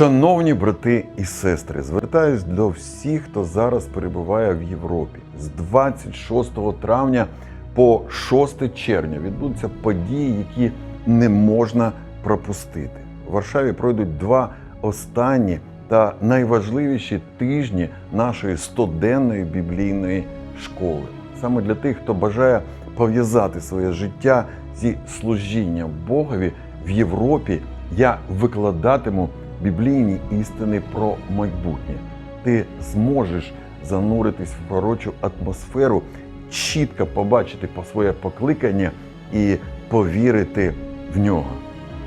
Шановні брати і сестри, звертаюсь до всіх, хто зараз перебуває в Європі. З 26 травня по 6 червня відбудуться події, які не можна пропустити. В Варшаві пройдуть два останні та найважливіші тижні нашої стоденної біблійної школи. Саме для тих, хто бажає пов'язати своє життя зі служінням Богові в Європі, я викладатиму біблійні істини про майбутнє. Ти зможеш зануритись в пророчу атмосферу, чітко побачити по своє покликання і повірити в нього.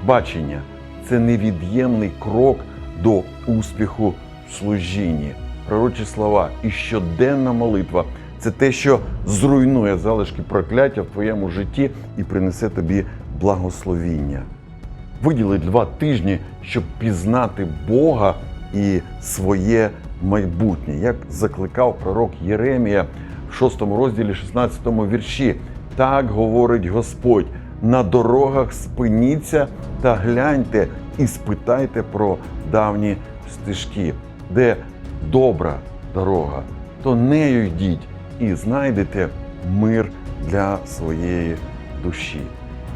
Бачення це невід'ємний крок до успіху в служінні. Пророчі слова і щоденна молитва це те, що зруйнує залишки прокляття в твоєму житті і принесе тобі благословіння. Виділи два тижні, щоб пізнати Бога і своє майбутнє, як закликав пророк Єремія в 6 розділі 16 вірші. Так говорить Господь: на дорогах спиніться та гляньте і спитайте про давні стежки, де добра дорога, то нею йдіть і знайдете мир для своєї душі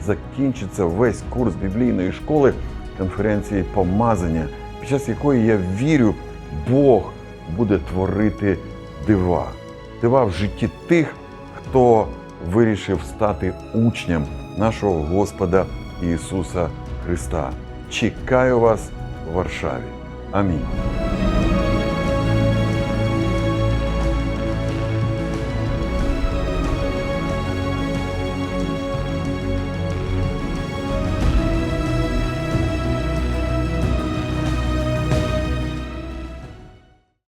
закінчиться весь курс біблійної школи конференції помазання, під час якої я вірю, Бог буде творити дива, дива в житті тих, хто вирішив стати учнем нашого Господа Ісуса Христа. Чекаю вас в Варшаві. Амінь.